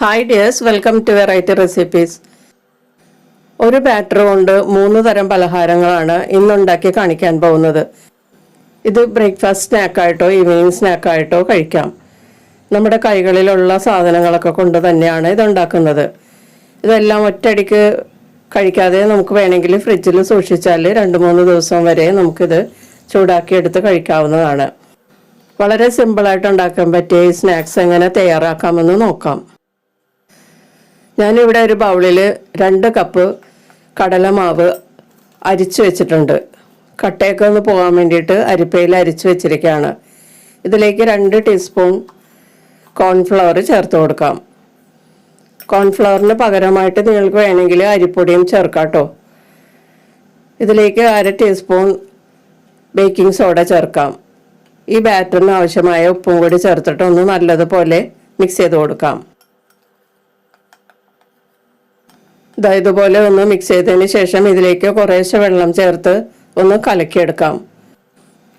Hi dears welcome to variety recipes ഒരു batter കൊണ്ട് മൂന്ന് തരം പലഹാരങ്ങളാണ് ഇന്നുണ്ടാക്കി കാണിക്കാൻ പോകുന്നത്. ഇത് ബ്രേക്ക്ഫാസ്റ്റ് സ്നാക്കായിട്ടോ ഈവനിങ് സ്നാക്കായിട്ടോ കഴിക്കാം. നമ്മുടെ കൈകളിലുള്ള സാധനങ്ങളൊക്കെ കൊണ്ട് തന്നെയാണ് ഇതുണ്ടാക്കുന്നത്. ഇതെല്ലാം ഒറ്റയടിക്ക് കഴിക്കാതെ നമുക്ക് വേണമെങ്കിൽ ഫ്രിഡ്ജിൽ സൂക്ഷിച്ചാൽ രണ്ട് മൂന്ന് ദിവസം വരെ നമുക്കിത് ചൂടാക്കിയെടുത്ത് കഴിക്കാവുന്നതാണ്. വളരെ സിമ്പിളായിട്ട് ഉണ്ടാക്കാൻ പറ്റിയ ഈ സ്നാക്സ് എങ്ങനെ തയ്യാറാക്കാമെന്ന് നോക്കാം. ഞാനിവിടെ ഒരു ബൗളിൽ രണ്ട് കപ്പ് കടലമാവ് അരിച്ചു വെച്ചിട്ടുണ്ട്. കട്ടയൊക്കെ ഒന്ന് പോകാൻ വേണ്ടിയിട്ട് അരിപ്പയിൽ അരിച്ചു വെച്ചിരിക്കുകയാണ്. ഇതിലേക്ക് രണ്ട് ടീസ്പൂൺ കോൺഫ്ലവർ ചേർത്ത് കൊടുക്കാം. കോൺഫ്ലവറിന് പകരമായിട്ട് നിങ്ങൾക്ക് വേണമെങ്കിൽ അരിപ്പൊടിയും ചേർക്കാം കേട്ടോ. ഇതിലേക്ക് അര ടീസ്പൂൺ ബേക്കിംഗ് സോഡ ചേർക്കാം. ഈ ബാറ്ററിന് ആവശ്യമായ ഉപ്പും കൂടി ചേർത്തിട്ട് ഒന്ന് നല്ലതുപോലെ മിക്സ് ചെയ്ത് കൊടുക്കാം. ദാ ഇതുപോലെ ഒന്ന് മിക്സ് ചെയ്തതിന് ശേഷം ഇതിലേക്ക് കുറേശ്ശെ വെള്ളം ചേർത്ത് ഒന്ന് കലക്കിയെടുക്കാം.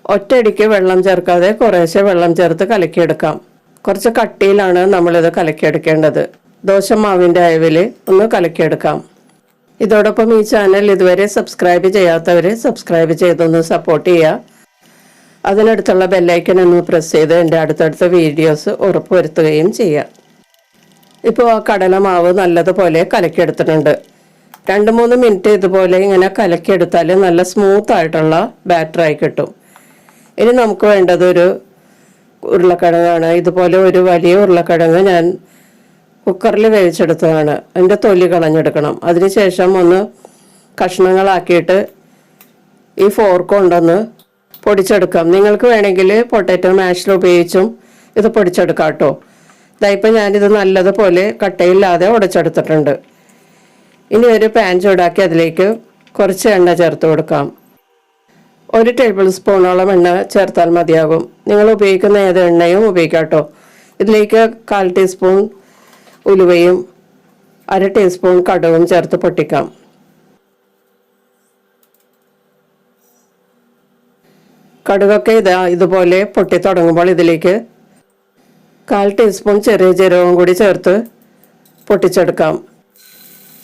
ഒറ്റയടിക്ക് വെള്ളം ചേർക്കാതെ കുറേശ്ശെ വെള്ളം ചേർത്ത് കലക്കിയെടുക്കാം. കുറച്ച് കട്ടിയിലാണ് നമ്മളിത് കലക്കിയെടുക്കേണ്ടത്. ദോശമാവിന്റെ അയവിൽ ഒന്ന് കലക്കിയെടുക്കാം. ഇതോടൊപ്പം ഈ ചാനൽ ഇതുവരെ സബ്സ്ക്രൈബ് ചെയ്യാത്തവർ സബ്സ്ക്രൈബ് ചെയ്തൊന്ന് സപ്പോർട്ട് ചെയ്യുക അതിനടുത്തുള്ള ബെല്ലൈക്കൻ ഒന്ന് പ്രസ് ചെയ്ത് എന്റെ അടുത്തടുത്ത വീഡിയോസ് ഉറപ്പുവരുത്തുകയും ചെയ്യുക ഇപ്പോൾ ആ കടലമാവ് നല്ലതുപോലെ കലക്കിയെടുത്തിട്ടുണ്ട്. രണ്ട് മൂന്ന് മിനിറ്റ് ഇതുപോലെ ഇങ്ങനെ കലക്കിയെടുത്താൽ നല്ല സ്മൂത്ത് ആയിട്ടുള്ള ബാറ്ററായി കിട്ടും. ഇനി നമുക്ക് വേണ്ടത് ഒരു ഉരുളക്കിഴങ്ങാണ്. ഇതുപോലെ ഒരു വലിയ ഉരുളക്കിഴങ്ങ് ഞാൻ കുക്കറിൽ വേവിച്ചെടുത്തതാണ്. അതിന്റെ തൊലി കളഞ്ഞെടുക്കണം. അതിനുശേഷം ഒന്ന് കഷ്ണങ്ങളാക്കിയിട്ട് ഈ ഫോർക്ക് കൊണ്ടൊന്ന് പൊടിച്ചെടുക്കാം. നിങ്ങൾക്ക് വേണമെങ്കിൽ പൊട്ടാറ്റോ മാഷിൽ ഉപയോഗിച്ചും ഇത് പൊടിച്ചെടുക്കാം കേട്ടോ. ഇതായിപ്പോൾ ഞാനിത് നല്ലതുപോലെ കട്ടയില്ലാതെ ഉടച്ചെടുത്തിട്ടുണ്ട്. ഇനി ഒരു പാൻ ചൂടാക്കി അതിലേക്ക് കുറച്ച് എണ്ണ ചേർത്ത് കൊടുക്കാം. ഒരു ടേബിൾ സ്പൂണോളം എണ്ണ ചേർത്താൽ മതിയാകും. നിങ്ങൾ ഉപയോഗിക്കുന്ന ഏത് എണ്ണയും ഉപയോഗിക്കാം കേട്ടോ. ഇതിലേക്ക് കാൽ ടീസ്പൂൺ ഉലുവയും അര ടീസ്പൂൺ കടുവും ചേർത്ത് പൊട്ടിക്കാം. കടുകൊക്കെ ഇതാ ഇതുപോലെ പൊട്ടി തുടങ്ങുമ്പോൾ ഇതിലേക്ക് കാൽ ടീസ്പൂൺ ചെറിയ ജീരകവും കൂടി ചേർത്ത് പൊട്ടിച്ചെടുക്കാം.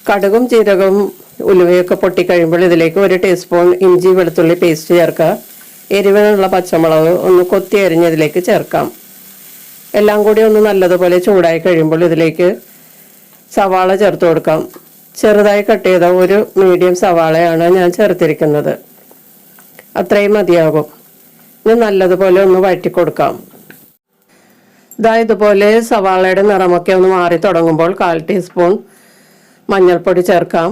കടുകും ജീരകവും ഉലുവയൊക്കെ പൊട്ടിക്കഴിയുമ്പോൾ ഇതിലേക്ക് ഒരു ടീസ്പൂൺ ഇഞ്ചി വെളുത്തുള്ളി പേസ്റ്റ് ചേർക്കുക. എരിവിനുള്ള പച്ചമുളക് ഒന്ന് കൊത്തി അരിഞ്ഞ് ഇതിലേക്ക് ചേർക്കാം. എല്ലാം കൂടി ഒന്ന് നല്ലതുപോലെ ചൂടായി കഴിയുമ്പോൾ ഇതിലേക്ക് സവാള ചേർത്ത് കൊടുക്കാം. ചെറുതായി കട്ട് ചെയ്ത ഒരു മീഡിയം സവാളയാണ് ഞാൻ ചേർത്തിരിക്കുന്നത്. അത്രയും മതിയാകും. ഇത് നല്ലതുപോലെ ഒന്ന് വഴറ്റി കൊടുക്കാം ഇതാ ഇതുപോലെ സവാളയുടെ നിറമൊക്കെ ഒന്ന് മാറി തുടങ്ങുമ്പോൾ കാൽ ടീസ്പൂൺ മഞ്ഞൾപ്പൊടി ചേർക്കാം.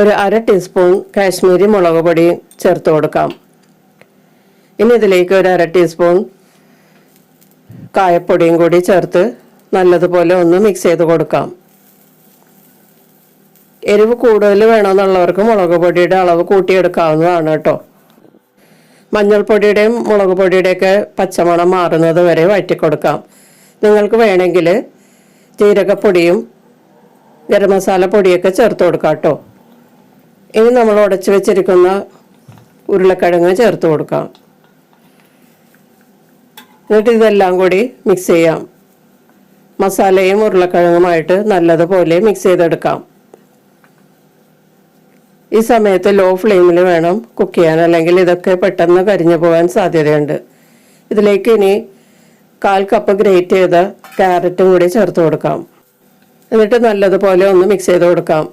ഒരു അര ടീസ്പൂൺ കാശ്മീരി മുളക് പൊടി ചേർത്ത് കൊടുക്കാം. ഇനി ഇതിലേക്ക് ഒരു അര ടീസ്പൂൺ കായപ്പൊടിയും കൂടി ചേർത്ത് നല്ലതുപോലെ ഒന്ന് മിക്സ് ചെയ്ത് കൊടുക്കാം. എരിവ് കൂടുതൽ വേണമെന്നുള്ളവർക്ക് മുളക് പൊടിയുടെ അളവ് കൂട്ടിയെടുക്കാവുന്നതാണ് കേട്ടോ. മഞ്ഞൾപ്പൊടിയുടെയും മുളക് പൊടിയുടെയൊക്കെ പച്ചമണം മാറുന്നത് വരെ വഴറ്റി കൊടുക്കാം നിങ്ങൾക്ക് വേണമെങ്കിൽ ജീരകപ്പൊടിയും ഗരം മസാല പൊടിയൊക്കെ ചേർത്ത് കൊടുക്കാം കേട്ടോ. ഇനി നമ്മൾ ഉടച്ചു വെച്ചിരിക്കുന്ന ഉരുളക്കിഴങ്ങ് ചേർത്ത് കൊടുക്കാം. എന്നിട്ട് ഇതെല്ലാം കൂടി മിക്സ് ചെയ്യാം. മസാലയും ഉരുളക്കിഴങ്ങുമായിട്ട് നല്ലതുപോലെ മിക്സ് ചെയ്തെടുക്കാം. ഈ സമയത്ത് ലോ ഫ്ലെയിമിൽ വേണം കുക്ക് ചെയ്യാൻ. അല്ലെങ്കിൽ ഇതൊക്കെ പെട്ടെന്ന് കരിഞ്ഞു പോകാൻ സാധ്യതയുണ്ട്. ഇതിലേക്ക് ഇനി കാൽ കപ്പ് ഗ്രേറ്റ് ചെയ്ത ക്യാരറ്റും കൂടി ചേർത്ത് കൊടുക്കാം. എന്നിട്ട് നല്ലതുപോലെ ഒന്ന് മിക്സ് ചെയ്ത് കൊടുക്കാം.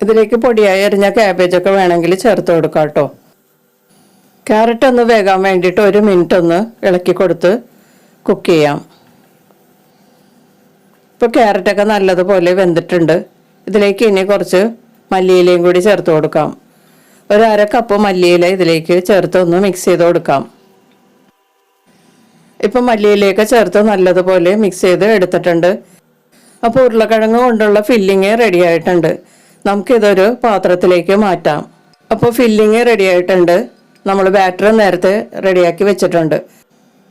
ഇതിലേക്ക് പൊടിയായി എറിഞ്ഞ ക്യാബേജൊക്കെ വേണമെങ്കിൽ ചേർത്ത് കൊടുക്കാം കേട്ടോ. ക്യാരറ്റ് ഒന്ന് വേകാൻ വേണ്ടിയിട്ട് ഒരു മിനിറ്റ് ഒന്ന് ഇളക്കി കൊടുത്ത് കുക്ക് ചെയ്യാം. ഇപ്പോൾ ക്യാരറ്റൊക്കെ നല്ലതുപോലെ വെന്തിട്ടുണ്ട്. ഇതിലേക്ക് ഇനി കുറച്ച് മല്ലിയിലയും കൂടി ചേർത്ത് കൊടുക്കാം. ഒരു അര കപ്പ് മല്ലിയില ഇതിലേക്ക് ചേർത്ത് ഒന്ന് മിക്സ് ചെയ്ത് കൊടുക്കാം. ഇപ്പം മല്ലിയിലയൊക്കെ ചേർത്ത് നല്ലതുപോലെ മിക്സ് ചെയ്ത് എടുത്തിട്ടുണ്ട്. അപ്പോൾ ഉരുളക്കിഴങ്ങ് കൊണ്ടുള്ള ഫില്ലിങ് റെഡി ആയിട്ടുണ്ട്. നമുക്കിതൊരു പാത്രത്തിലേക്ക് മാറ്റാം. അപ്പോൾ ഫില്ലിങ് റെഡി ആയിട്ടുണ്ട്. നമ്മൾ ബാറ്റർ നേരത്തെ റെഡിയാക്കി വെച്ചിട്ടുണ്ട്.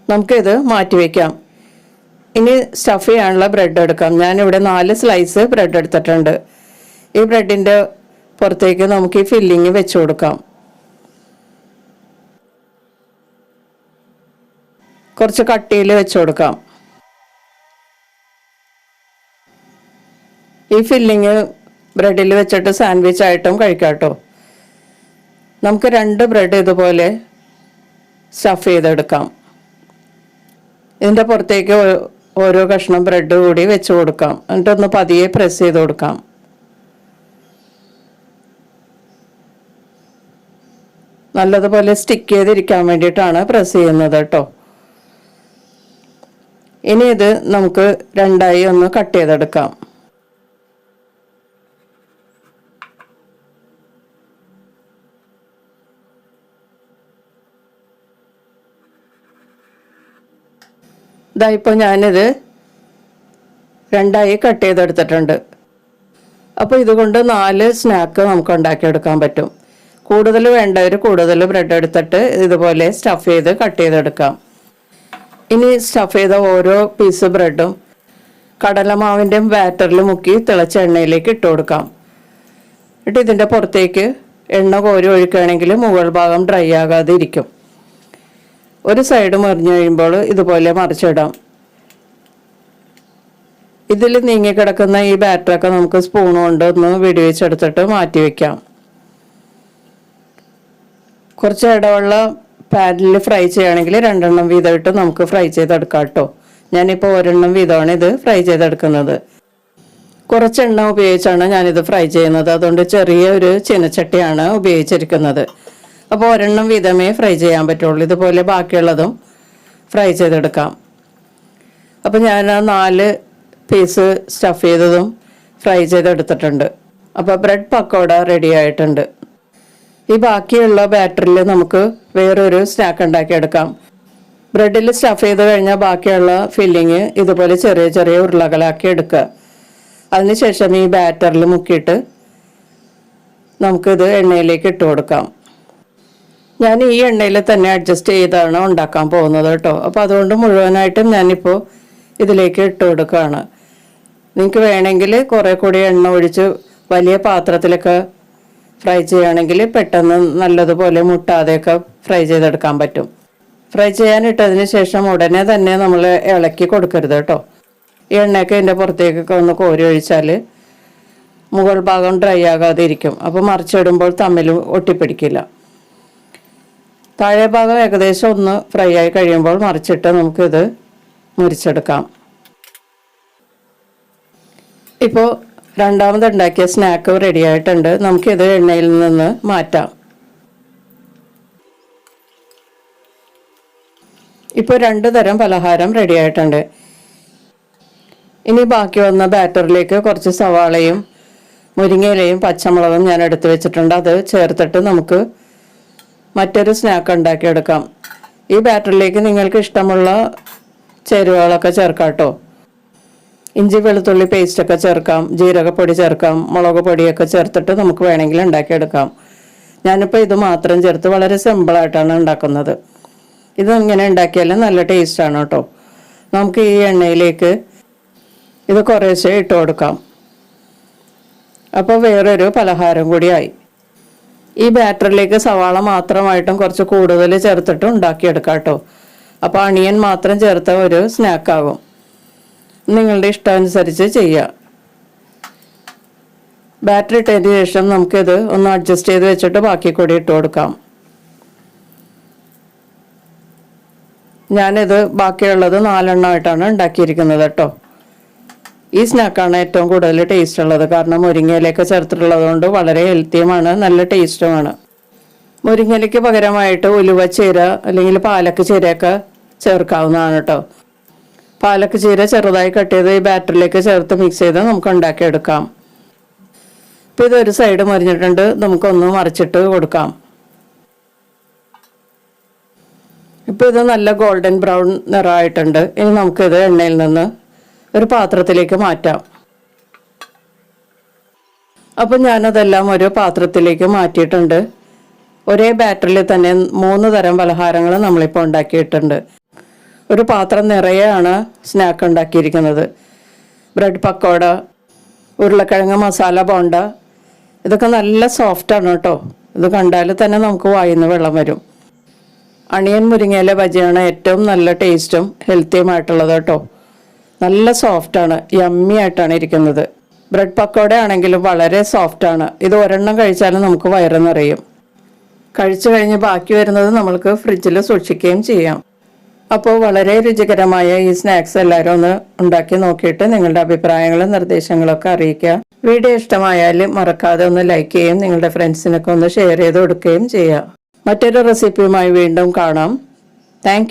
നമുക്കിത് മാറ്റി വയ്ക്കാം ഇനി സ്റ്റഫ് ചെയ്യാനുള്ള ബ്രെഡ് എടുക്കാം. ഞാനിവിടെ നാല് സ്ലൈസ് ബ്രെഡ് എടുത്തിട്ടുണ്ട്. ഈ ബ്രെഡിന്റെ പുറത്തേക്ക് നമുക്ക് ഈ ഫില്ലിങ് വെച്ച് കൊടുക്കാം. കുറച്ച് കട്ടിയിൽ വെച്ച് കൊടുക്കാം. ഈ ഫില്ലിങ് ബ്രെഡിൽ വെച്ചിട്ട് സാൻഡ്വിച്ച് ആയിട്ടും കഴിക്കാം കേട്ടോ. നമുക്ക് രണ്ട് ബ്രെഡ് ഇതുപോലെ സ്റ്റഫ് ചെയ്തെടുക്കാം. ഇതിന്റെ പുറത്തേക്ക് ഓരോ കഷ്ണം ബ്രെഡ് കൂടി വെച്ച് കൊടുക്കാം. എന്നിട്ടൊന്ന് പതിയെ പ്രസ് ചെയ്ത് കൊടുക്കാം. നല്ലതുപോലെ സ്റ്റിക്ക് ചെയ്തിരിക്കാൻ വേണ്ടിയിട്ടാണ് പ്രസ് ചെയ്യുന്നത് കേട്ടോ ഇനി ഇത് നമുക്ക് രണ്ടായി ഒന്ന് കട്ട് ചെയ്തെടുക്കാം. ഇതാ ഇപ്പോൾ ഞാനിത് രണ്ടായി കട്ട് ചെയ്തെടുത്തിട്ടുണ്ട്. അപ്പോൾ ഇതുകൊണ്ട് നാല് സ്നാക്ക് നമുക്ക് ഉണ്ടാക്കിയെടുക്കാൻ പറ്റും. കൂടുതൽ വേണ്ടവർ കൂടുതൽ ബ്രെഡ് എടുത്തിട്ട് ഇതുപോലെ സ്റ്റഫ് ചെയ്ത് കട്ട് ചെയ്തെടുക്കാം. ഇനി സ്റ്റഫ് ചെയ്ത ഓരോ പീസ് ബ്രെഡും കടലമാവിന്റെയും ബാറ്ററിൽ മുക്കി തിളച്ച എണ്ണയിലേക്ക് ഇട്ട് കൊടുക്കാം. എന്നിട്ട് ഇതിന്റെ പുറത്തേക്ക് എണ്ണ കോരി ഒഴിക്കുകയാണെങ്കിൽ മുകൾ ഭാഗം ഡ്രൈ ആകാതെ ഇരിക്കും. ഒരു സൈഡ് മറിഞ്ഞു കഴിയുമ്പോൾ ഇതുപോലെ മറിച്ചിടാം. ഇതിൽ നീങ്ങിക്കിടക്കുന്ന ഈ ബാറ്ററൊക്കെ നമുക്ക് സ്പൂൺ കൊണ്ട് ഒന്ന് വെടിവെച്ചെടുത്തിട്ട് മാറ്റി വെക്കാം. കുറച്ച് ഇടവുള്ള പാനിൽ ഫ്രൈ ചെയ്യുകയാണെങ്കിൽ രണ്ടെണ്ണം വീതം ഇട്ട് നമുക്ക് ഫ്രൈ ചെയ്തെടുക്കാം കേട്ടോ. ഞാനിപ്പോൾ ഒരെണ്ണം വീതമാണ് ഇത് ഫ്രൈ ചെയ്തെടുക്കുന്നത്. കുറച്ച് എണ്ണ ഉപയോഗിച്ചാണ് ഞാനിത് ഫ്രൈ ചെയ്യുന്നത്. അതുകൊണ്ട് ചെറിയ ഒരു ചീനച്ചട്ടിയാണ് ഉപയോഗിച്ചിരിക്കുന്നത്. അപ്പോൾ ഒരെണ്ണം വീതമേ ഫ്രൈ ചെയ്യാൻ പറ്റുള്ളൂ. ഇതുപോലെ ബാക്കിയുള്ളതും ഫ്രൈ ചെയ്തെടുക്കാം. അപ്പോൾ ഞാൻ നാല് പീസ് സ്റ്റഫ് ചെയ്തതും ഫ്രൈ ചെയ്തെടുത്തിട്ടുണ്ട്. അപ്പോൾ ബ്രെഡ് പക്കോട റെഡി ആയിട്ടുണ്ട്. ഈ ബാക്കിയുള്ള ബാറ്ററിൽ നമുക്ക് വേറൊരു സ്നാക്ക് ഉണ്ടാക്കിയെടുക്കാം. ബ്രെഡിൽ സ്റ്റഫ് ചെയ്ത് കഴിഞ്ഞാൽ ബാക്കിയുള്ള ഫില്ലിങ് ഇതുപോലെ ചെറിയ ചെറിയ ഉരുളകളാക്കി എടുക്കുക. അതിനുശേഷം ഈ ബാറ്ററിൽ മുക്കിയിട്ട് നമുക്കിത് എണ്ണയിലേക്ക് ഇട്ട് കൊടുക്കാം. ഞാൻ ഈ എണ്ണയിൽ തന്നെ അഡ്ജസ്റ്റ് ചെയ്താണ് ഉണ്ടാക്കാൻ പോകുന്നത് കേട്ടോ. അപ്പോൾ അതുകൊണ്ട് മുഴുവനായിട്ടും ഞാനിപ്പോൾ ഇതിലേക്ക് ഇട്ട് കൊടുക്കുകയാണ്. നിങ്ങൾക്ക് വേണമെങ്കിൽ കുറേ കൂടി എണ്ണ ഒഴിച്ച് വലിയ പാത്രത്തിലൊക്കെ ഫ്രൈ ചെയ്യുകയാണെങ്കിൽ പെട്ടെന്ന് നല്ലതുപോലെ മുട്ടാതെയൊക്കെ ഫ്രൈ ചെയ്തെടുക്കാൻ പറ്റും. ഫ്രൈ ചെയ്യാനിട്ടതിന് ശേഷം ഉടനെ തന്നെ നമ്മൾ ഇളക്കി കൊടുക്കരുത് കേട്ടോ. ഈ എണ്ണയൊക്കെ ഇതിന്റെ പുറത്തേക്കൊക്കെ ഒന്ന് കോരി ഒഴിച്ചാൽ മുകൾ ഭാഗം ഡ്രൈ ആകാതെ ഇരിക്കും അപ്പോൾ മറിച്ചിടുമ്പോൾ തമ്മിൽ ഒട്ടിപ്പിടിക്കില്ല. താഴെ ഭാഗം ഏകദേശം ഒന്ന് ഫ്രൈ ആയി കഴിയുമ്പോൾ മറിച്ചിട്ട് നമുക്കിത് മുരിച്ചെടുക്കാം. ഇപ്പോൾ രണ്ടാമത് ഉണ്ടാക്കിയ സ്നാക്ക് റെഡി ആയിട്ടുണ്ട്. നമുക്കിത് എണ്ണയിൽ നിന്ന് മാറ്റാം. ഇപ്പോൾ രണ്ട് തരം പലഹാരം റെഡി ആയിട്ടുണ്ട്. ഇനി ബാക്കി വന്ന ബാറ്ററിലേക്ക് കുറച്ച് സവാളയും മുരിങ്ങയിലയും പച്ചമുളകും ഞാൻ എടുത്തു വെച്ചിട്ടുണ്ട്. അത് ചേർത്തിട്ട് നമുക്ക് മറ്റൊരു സ്നാക്ക് ഉണ്ടാക്കിയെടുക്കാം. ഈ ബാറ്ററിലേക്ക് നിങ്ങൾക്ക് ഇഷ്ടമുള്ള ചേരുവകളൊക്കെ ചേർക്കാം കേട്ടോ. ഇഞ്ചി വെളുത്തുള്ളി പേസ്റ്റൊക്കെ ചേർക്കാം ജീരകപ്പൊടി ചേർക്കാം മുളക് പൊടിയൊക്കെ ചേർത്തിട്ട് നമുക്ക് വേണമെങ്കിൽ ഉണ്ടാക്കിയെടുക്കാം. ഞാനിപ്പോൾ ഇത് മാത്രം ചേർത്ത് വളരെ സിമ്പിളായിട്ടാണ് ഉണ്ടാക്കുന്നത്. ഇത് ഇങ്ങനെ ഉണ്ടാക്കിയാലും നല്ല ടേസ്റ്റാണ് കേട്ടോ. നമുക്ക് ഈ എണ്ണയിലേക്ക് ഇത് കുറേശ്ശെ ഇട്ട് കൊടുക്കാം. അപ്പോൾ വേറൊരു പലഹാരം കൂടിയായി. ഈ ബാറ്ററിലേക്ക് സവാള മാത്രമായിട്ടും കുറച്ച് കൂടുതൽ ചേർത്തിട്ട് ഉണ്ടാക്കിയെടുക്കാം കേട്ടോ. അപ്പോൾ അണിയൻ മാത്രം ചേർത്ത ഒരു സ്നാക്കാകും നിങ്ങളുടെ ഇഷ്ടാനുസരിച്ച് ചെയ്യുക ബാറ്ററി ഇട്ടതിന് ശേഷം നമുക്കിത് ഒന്ന് അഡ്ജസ്റ്റ് ചെയ്ത് വെച്ചിട്ട് ബാക്കി കൂടി ഇട്ട് കൊടുക്കാം. ഞാനിത് ബാക്കിയുള്ളത് നാലെണ്ണമായിട്ടാണ് ഉണ്ടാക്കിയിരിക്കുന്നത് കേട്ടോ. ഈ സ്നാക്കാണ് ഏറ്റവും കൂടുതൽ ടേസ്റ്റ് ഉള്ളത്. കാരണം മുരിങ്ങയിലൊക്കെ ചേർത്തിട്ടുള്ളതുകൊണ്ട് വളരെ ഹെൽത്തിയുമാണ് നല്ല ടേസ്റ്റുമാണ് മുരിങ്ങയിലേക്ക് പകരമായിട്ട് ഉലുവ ചേര അല്ലെങ്കിൽ പാലക്ക് ചേരയൊക്കെ ചേർക്കാവുന്നതാണ് കേട്ടോ. പാലക്ക് ചീര ചെറുതായി കട്ട് ചെയ്ത് ഈ ബാറ്ററിലേക്ക് ചേർത്ത് മിക്സ് ചെയ്ത് നമുക്ക് ഉണ്ടാക്കിയെടുക്കാം. ഇപ്പം ഇതൊരു സൈഡ് മറിഞ്ഞിട്ടുണ്ട്. നമുക്കൊന്ന് മറിച്ചിട്ട് കൊടുക്കാം. ഇപ്പം ഇത് നല്ല ഗോൾഡൻ ബ്രൗൺ നിറമായിട്ടുണ്ട്. ഇനി നമുക്കിത് എണ്ണയിൽ നിന്ന് ഒരു പാത്രത്തിലേക്ക് മാറ്റാം. അപ്പം ഞാനതെല്ലാം ഒരു പാത്രത്തിലേക്ക് മാറ്റിയിട്ടുണ്ട്. ഒരേ ബാറ്ററിൽ തന്നെ മൂന്ന് തരം പലഹാരങ്ങൾ നമ്മളിപ്പോൾ ഉണ്ടാക്കിയിട്ടുണ്ട്. ഒരു പാത്രം നിറയെയാണ് സ്നാക്ക് ഉണ്ടാക്കിയിരിക്കുന്നത്. ബ്രെഡ് പക്കോട ഉരുളക്കിഴങ്ങ് മസാല ബോണ്ട ഇതൊക്കെ നല്ല സോഫ്റ്റാണ് കേട്ടോ. ഇത് കണ്ടാൽ തന്നെ നമുക്ക് വായിന്ന് വെള്ളം വരും. അണിയൻ മുരിങ്ങയില ബജിയാണ് ഏറ്റവും നല്ല ടേസ്റ്റും ഹെൽത്തിയുമായിട്ടുള്ളത് കേട്ടോ. നല്ല സോഫ്റ്റാണ് യമ്മി ആയിട്ടാണ് ഇരിക്കുന്നത്. ബ്രെഡ് പക്കോട ആണെങ്കിലും വളരെ സോഫ്റ്റാണ് ഇത് ഒരെണ്ണം കഴിച്ചാലും നമുക്ക് വയറ് നിറയും. കഴിച്ചു കഴിഞ്ഞ് ബാക്കി വരുന്നത് നമ്മൾക്ക് ഫ്രിഡ്ജിൽ സൂക്ഷിക്കുകയും ചെയ്യാം. അപ്പോൾ വളരെ രുചികരമായ ഈ സ്നാക്സ് എല്ലാവരും ഒന്ന് ഉണ്ടാക്കി നോക്കിയിട്ട് നിങ്ങളുടെ അഭിപ്രായങ്ങളും നിർദ്ദേശങ്ങളൊക്കെ അറിയിക്കുക. വീഡിയോ ഇഷ്ടമായാൽ മറക്കാതെ ഒന്ന് ലൈക്ക് ചെയ്യുകയും നിങ്ങളുടെ ഫ്രണ്ട്സിനൊക്കെ ഒന്ന് ഷെയർ ചെയ്ത് കൊടുക്കുകയും ചെയ്യുക. മറ്റൊരു റെസിപ്പിയുമായി വീണ്ടും കാണാം. താങ്ക്